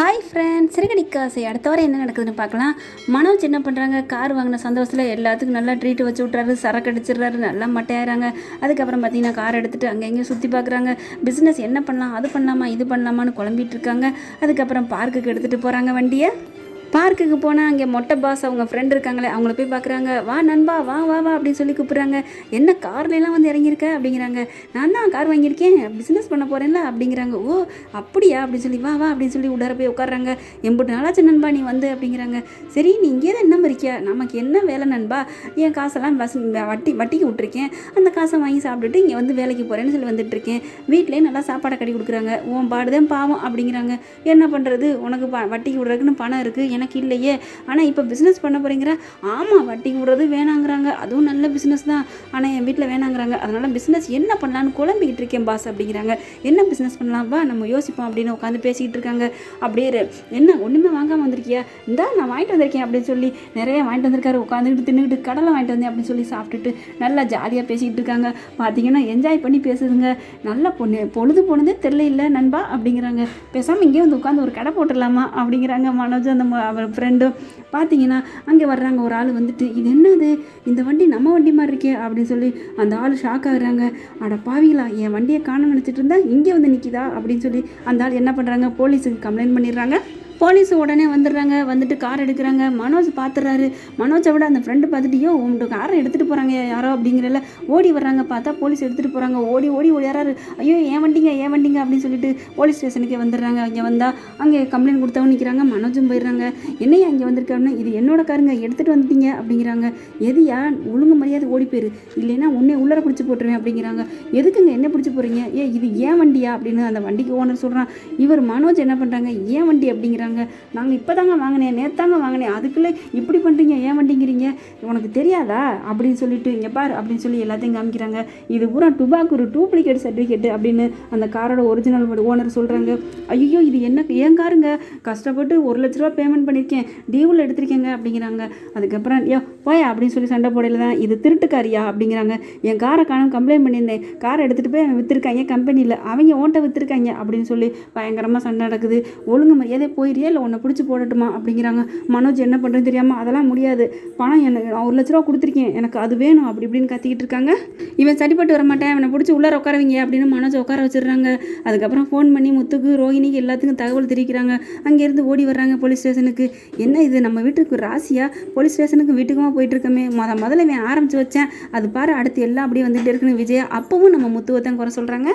Hi friends சிறுகணிக்காசை அடுத்த வாரம் என்ன நடக்குதுன்னு பார்க்கலாம். மனோஜ் என்ன பண்ணுறாங்க கார் வாங்கின சந்தோஷத்தில் எல்லாத்துக்கும் நல்லா ட்ரீட் வச்சு விட்றாரு சரக்கு அடிச்சிடுறாரு நல்லா மட்டையாகிறாங்க அதுக்கப்புறம் பார்த்தீங்கன்னா கார் எடுத்துகிட்டு அங்கே எங்கேயும் சுற்றி பார்க்குறாங்க. பிஸ்னஸ் என்ன பண்ணலாம் அது பண்ணலாமா இது பண்ணலாமான்னு குழம்பிட்டு இருக்காங்க. அதுக்கப்புறம் பார்க்குக்கு எடுத்துகிட்டு போகிறாங்க வண்டியை. பார்க்குக்கு போனால் அங்கே மொட்டை பாஸ் அவங்க ஃப்ரெண்ட் இருக்காங்களே அவங்கள போய் பார்க்குறாங்க. வா நண்பா வா வா வா அப்படின்னு சொல்லி கூப்பிட்றாங்க. என்ன கார்லலாம் வந்து இறங்கியிருக்க? அப்படிங்கிறாங்க. நான் தான் கார் வாங்கியிருக்கேன். பிஸ்னஸ் பண்ண போகிறேன்ல அப்படிங்கிறாங்க. ஓ அப்படியா? அப்படின்னு சொல்லி வா வா அப்படின்னு சொல்லி உடார போய் உட்காடுறாங்க எம்பிட்டு நாளாச்சு நண்பா நீ வந்து அப்படிங்கிறாங்க. சரி நீ இங்கே தான் என்ன இருக்கியா நமக்கு என்ன வேலை நண்பா? என் காசெல்லாம் பஸ் வட்டி வட்டிக்கு விட்ருக்கேன் அந்த காசை வாங்கி சாப்பிட்டுட்டு இங்கே வந்து வேலைக்கு போகிறேன்னு சொல்லி வந்துட்டுருக்கேன். வீட்டிலே நல்லா சாப்பாடை கட்டி கொடுக்குறாங்க. உன் பாடுதான் பாவம் அப்படிங்கிறாங்க. என்ன பண்ணுறது உனக்கு ப வட்டிக்கு விட்றதுக்குன்னு பணம் இருக்குது எனக்கு இல்லையே. ஆனால் இப்போ பிஸ்னஸ் பண்ண போகிறீங்கிற ஆமாம் வட்டி விடுறது வேணாங்கிறாங்க. அதுவும் நல்ல பிஸ்னஸ் தான். ஆனால் என் வீட்டில் வேணாங்கிறாங்க. அதனால் பிஸ்னஸ் என்ன பண்ணலான்னு குழம்பிக்கிட்டு இருக்கேன் பாஸ் அப்படிங்கிறாங்க. என்ன பிஸ்னஸ் பண்ணலாம்? வா நம்ம யோசிப்போம் அப்படின்னு உட்காந்து பேசிக்கிட்டு இருக்காங்க. அப்படியே என்ன ஒன்றுமே வாங்காமல் வந்திருக்கியா? இந்தா நான் வாங்கிட்டு வந்திருக்கேன் அப்படின்னு சொல்லி நிறைய வாங்கிட்டு வந்திருக்காரு. உட்காந்துக்கிட்டு தின்னுக்கிட்டு கடலை வாங்கிட்டு வந்தேன் அப்படின்னு சொல்லி சாப்பிட்டுட்டு நல்லா ஜாலியாக பேசிக்கிட்டு இருக்காங்க. பார்த்தீங்கன்னா என்ஜாய் பண்ணி பேசுதுங்க. நல்ல பொண்ணு. பொழுது போனதே தெரில இல்லை நண்பா அப்படிங்கிறாங்க. பேசாமல் இங்கே வந்து உட்காந்து ஒரு கடை போட்டுடலாமா அப்படிங்கிறாங்க மனோஜ் அந்த ம- அவர் ஃப்ரெண்டும் பார்த்தீங்கன்னா அங்கே வர்றாங்க ஒரு ஆள் வந்துட்டு இது என்னது? இந்த வண்டி நம்ம வண்டி மாதிரி இருக்கே அப்படின்னு சொல்லி அந்த ஆள் ஷாக் ஆகுறாங்க. அட பாவிங்களா என் வண்டியை காண நினச்சிட்டு இருந்தா இங்கே வந்து நிற்கிதா அப்படின்னு சொல்லி அந்த ஆள் என்ன பண்ணுறாங்க போலீஸுக்கு கம்ப்ளைண்ட் பண்ணிடுறாங்க. போலீஸ் உடனே வந்துடுறாங்க வந்துட்டு கார் எடுக்கிறாங்க. மனோஜ் பார்த்துறாரு மனோஜை விட அந்த ஃப்ரெண்டு பார்த்துட்டு யோ உங்கள்கிட்ட காரை எடுத்துகிட்டு போகிறாங்க யாரோ அப்படிங்கிறல ஓடி வர்றாங்க. பார்த்தா போலீஸ் எடுத்துகிட்டு போகிறாங்க ஓடி ஓடி ஓடியாராரு. ஐயோ ஏன் வண்டிங்க ஏன் வண்டிங்க அப்படின்னு சொல்லிட்டு போலீஸ் ஸ்டேஷனுக்கே வந்துடுறாங்க. இங்கே வந்தால் அங்கே கம்ப்ளைண்ட் கொடுத்தவங்க நிற்கிறாங்க மனோஜும் போயிடுறாங்க. என்னையா இங்கே வந்திருக்காருன்னு? இது என்னோட காருங்க எடுத்துகிட்டு வந்துட்டீங்க அப்படிங்கிறாங்க. எதுயா ஒழுங்கு மரியாதை ஓடி போயிரு. இல்லைன்னா உன்னே உள்ளர பிடிச்சி போட்டுருவேன் அப்படிங்கிறாங்க. எதுக்குங்க என்ன பிடிச்சி போகிறீங்க ஏ இது ஏன் வண்டியா? அப்படின்னு அந்த வண்டிக்கு ஓனர் சொல்கிறான் இவர் மனோஜ் என்ன பண்ணுறாங்க ஏன் வண்டி? அப்படிங்கிறாங்க. நாங்கள் இப்போ தாங்க வாங்கினேன் நேத்தாங்க வாங்கினேன். அதுக்குள்ளே இப்படி பண்ணுறீங்க ஏன் வண்டிங்கிறீங்க? உனக்கு தெரியாதா? அப்படின்னு சொல்லிட்டு இங்கே பார் அப்படின்னு சொல்லி எல்லாத்தையும் காமிக்கிறாங்க. இது பூரா டுபாக் ஒரு டூப்ளிகேட் சர்டிஃபிகேட் அப்படின்னு அந்த காரோட ஒரிஜினல் ஓனர் சொல்கிறாங்க ஐயோ இது என்ன ஏன் காருங்க? கஷ்டப்பட்டு ஒரு லட்ச ரூபா பேமெண்ட் பண்ணியிருக்கேன் டியூவில் எடுத்திருக்கேங்க அப்படிங்கிறாங்க. அதுக்கப்புறம் ஐயோ போயா அப்படின்னு சொல்லி சண்டை போடையில் தான் இது திருட்டுக்காரியா அப்படிங்கிறாங்க. என் காரை காணும் கம்ப்ளைண்ட் பண்ணியிருந்தேன். காரை எடுத்துகிட்டு போய் அவன் விற்றுருக்காங்க கம்பெனியில் அவங்க ஓட்ட விற்றுருக்காங்க அப்படின்னு சொல்லி பயங்கரமாக சண்டை நடக்குது. ஒழுங்கு மரியாதை போயிரியா இல்லை உன்னை பிடிச்சி போடட்டுமா? அப்படிங்கிறாங்க. மனோஜ் என்ன பண்ணுறது தெரியாமல் அதெல்லாம் முடியாது. பணம் எனக்கு நான் ஒரு லட்ச ரூபா கொடுத்துருக்கேன். எனக்கு அது வேணும். அப்படி இப்படின்னு கத்திக்கிட்டு இருக்காங்க. இவன் சரிப்பட்டு வர மாட்டேன். அவனை பிடிச்சி உள்ளார உட்காரவீங்க. அப்படின்னு மனோஜ் உட்கார வச்சிடுறாங்க. அதுக்கப்புறம் ஃபோன் பண்ணி முத்துக்கு ரோஹிணிக்கு எல்லாத்துக்கும் தகவல் தெரிவிக்கிறாங்க. அங்கேருந்து ஓடி வர்றாங்க போலீஸ் ஸ்டேஷனுக்கு என்ன இது? நம்ம வீட்டுக்கு ராசியா? போலீஸ் ஸ்டேஷனுக்கு வீட்டுக்குமா போயிட்டு இருக்கோமே முத முதல்ல இவன் ஆரம்பிச்சு வச்சேன். அது பாரு அடுத்து எல்லாம் அப்படியே வந்துட்டு இருக்குன்னு விஜயா. அப்பவும் நம்ம முத்துவத்தான் குறை சொல்கிறாங்க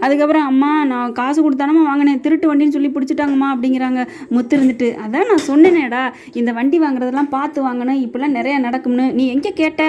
அதுக்கப்புறம் அம்மா நான் காசு கொடுத்தானமா வாங்கினேன். திருட்டு வண்டின்னு சொல்லி பிடிச்சிட்டாங்கம்மா. அப்படிங்கிறாங்க. முத்து இருந்துட்டு அதான் நான் சொன்னேனேடா இந்த வண்டி வாங்குறதெல்லாம் பார்த்து வாங்கணும் இப்படிலாம் நிறையா நடக்கும்னு. நீ எங்கே கேட்ட?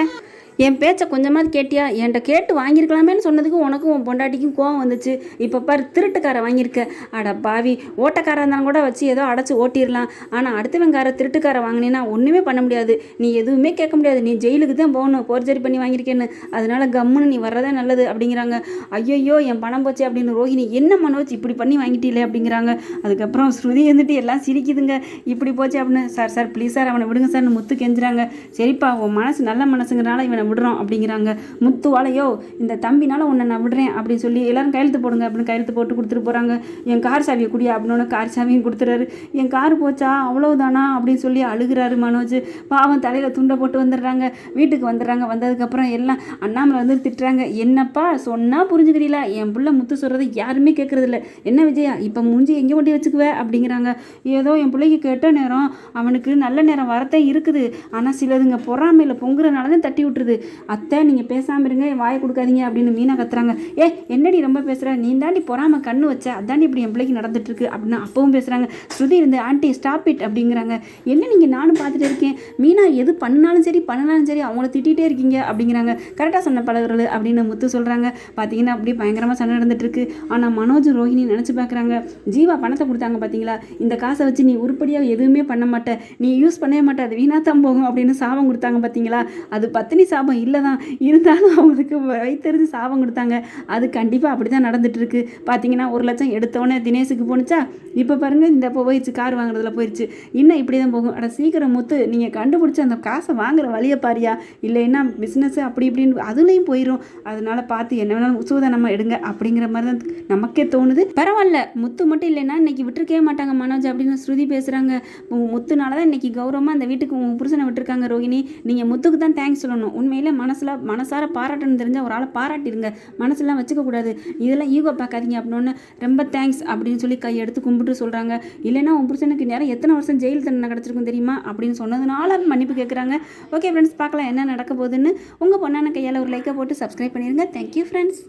என் பேச்சை கொஞ்சமாவது கேட்டியா? என்கிட்ட கேட்டு வாங்கியிருக்கலாமேன்னு சொன்னதுக்கு உனக்கும் உன் பொண்டாட்டிக்கும் கோவம் வந்துச்சு. இப்போ பாரு திருட்டுக்காரை வாங்கியிருக்க. அட பாவி ஓட்டக்காரா இருந்தாலும் கூட வச்சு ஏதோ அடைச்சி ஓட்டிடலாம். ஆனால் அடுத்தவன் காரை திருட்டுக்காரை வாங்கினீன்னா ஒன்றுமே பண்ண முடியாது. நீ எதுவுமே கேட்க முடியாது. நீ ஜெயிலுக்கு தான் போகணும் போர்ஜரி பண்ணி வாங்கியிருக்கேன்னு. அதனால கம்முன்னு நீ வர்றதே நல்லது அப்படிங்கிறாங்க. ஐயோ என் பணம் போச்சு அப்படின்னு ரோஹிணி என்ன மனோஜ் இப்படி பண்ணி வாங்கிட்டீங்களே அப்படிங்கிறாங்க. அதுக்கப்புறம் ஸ்ருதி வந்துட்டு எல்லாம் சிரிக்குதுங்க. இப்படி போச்சு அப்படின்னு. சார் சார் ப்ளீஸ் சார் அவனை விடுங்க சார்னு முத்து கெஞ்சுறாங்க. சரிப்பா உன் மனசு நல்ல மனசுங்கிறனால இவனை விடுறோம் அப்படிங்கிறாங்க. முத்துவாலையோ இந்த தம்பினால உன்னை நான் விடுறேன் அப்படின்னு சொல்லி எல்லாரும் கையெழுத்து போடுங்க அப்படின்னு கையெழுத்து போட்டு கொடுத்துட்டு போகிறாங்க என் கார் சாவியை குடியா அப்படின்னு கார் சாவியும் கொடுத்துறாரு. என் கார் போச்சா? அவ்வளோதானா அப்படின்னு சொல்லி அழுகிறாரு மனோஜ். பாவம் தலையில் துண்டை போட்டு வந்துடுறாங்க. வீட்டுக்கு வந்துடுறாங்க. வந்ததுக்கப்புறம் எல்லாம் அண்ணாமலை வந்து திட்டுறாங்க. என்னப்பா சொன்னால் புரிஞ்சுக்கிறீங்களா என் பிள்ளை முத்து சொல்கிறத யாருமே கேட்குறதில்ல என்ன விஜயா இப்போ மூஞ்சி எங்கே கொண்டு வச்சுக்குவ? அப்படிங்கிறாங்க. ஏதோ என் பிள்ளைக்கு கெட்ட நேரம். அவனுக்கு நல்ல நேரம் வரத்தே இருக்குது. ஆனால் சிலதுங்க பொறாமையில் பொங்குறனால தான் தட்டி விட்டுருது. அத்தை நீங்கள் பேசாமல் இருங்க. என் வாயை கொடுக்காதீங்க அப்படின்னு மீனா கத்துறாங்க. ஏ என்னடி ரொம்ப பேசுகிற நீ தாண்டி பொறாம கண்ணு வச்ச? அதாண்டி இப்படி என் பிள்ளைக்கு நடந்துட்டுருக்கு அப்படின்னு அப்பவும் பேசுகிறாங்க ஸ்ருதி இருந்து ஆண்டி ஸ்டாப் இட் அப்படிங்கிறாங்க. என்ன நீங்கள் நானும் பார்த்துட்டு இருக்கேன்? மீனா எது பண்ணாலும் சரி பண்ணனாலும் சரி அவங்கள திட்டிகிட்டே இருக்கீங்க அப்படிங்கிறாங்க. கரெக்டாக சொன்ன பழகுறது அப்படின்னு முத்து சொல்கிறாங்க பார்த்தீங்கன்னா அப்படியே பயங்கரமாக சண்டை நடந்துட்டுருக்கு. ஆனால் மனோஜ் ரோஹிணி நினச்சி பார்க்குறாங்க ஜீவா பணத்தை கொடுத்தாங்க பார்த்தீங்களா இந்த காசை வச்சு நீ உருப்படியாக எதுவுமே பண்ண மாட்ட. நீ யூஸ் பண்ணவே மாட்ட. அது வீணாக தான் போகும் அப்படின்னு சாபம் கொடுத்தாங்க பார்த்தீங்களா அது பத்தினி சாபம் சாபம் இல்லை தான் இருந்தாலும் அவங்களுக்கு வயிற்றுறிஞ்சு சாபம் கொடுத்தாங்க. அது கண்டிப்பாக அப்படி தான் நடந்துட்டுருக்கு. பார்த்தீங்கன்னா ஒரு லட்சம் எடுத்தோடனே தினேஷுக்கு போணுச்சா? இப்போ பாருங்கள் இந்த போயிடுச்சு கார் வாங்குறதுல போயிடுச்சு. இன்னும் இப்படி தான் போகும். அட சீக்கிரம் முத்து நீங்கள் கண்டுபிடிச்சி அந்த காசை வாங்குற வழியை பாரியா. இல்லைன்னா பிஸ்னஸ் அப்படி இப்படின்னு அதுலேயும் போயிடும் அதனால் பார்த்து என்ன வேணாலும் சூதானமாக எடுங்க அப்படிங்கிற மாதிரி தான் நமக்கே தோணுது. பரவாயில்ல. முத்து மட்டும் இல்லைன்னா இன்னைக்கு விட்டுருக்கவே மாட்டாங்க மனோஜ் அப்படின்னு ஸ்ருதி பேசுகிறாங்க முத்துனால தான் இன்னைக்கு கௌரவமாக அந்த வீட்டுக்கு உங்கள் புருஷனை விட்டுருக்காங்க ரோகிணி. நீங்கள் முத்துக்கு தான் தேங்க்ஸ் சொல்லணும் உண்மையிலே மனசில் மனசார பாராட்டணும் தெரிஞ்ச ஒரு ஆளை பாராட்டிடுங்க மனசுலாம் வச்சுக்கக்கூடாது இதெல்லாம் ஈகோ பார்க்காதீங்க அப்படின்னு ரொம்ப தேங்க்ஸ் அப்படின்னு சொல்லி கை எடுத்து கும்பிட்டு சொல்கிறாங்க இல்லைன்னா உன் புருஷனுக்கு நேரம் எத்தனை வருஷம் ஜெயில் தண்டனை கிடச்சிருக்கும் தெரியுமா அப்படின்னு சொன்னதுனால மன்னிப்பு கேட்குறாங்க ஓகே ஃப்ரெண்ட்ஸ் பார்க்கலாம் என்ன நடக்க போகுதுன்னு. உங்கள் பொண்ணான கையால் ஒரு லைக்கை போட்டு சப்ஸ்கிரைப் பண்ணிடுங்க தேங்க்யூ ஃப்ரெண்ட்ஸ்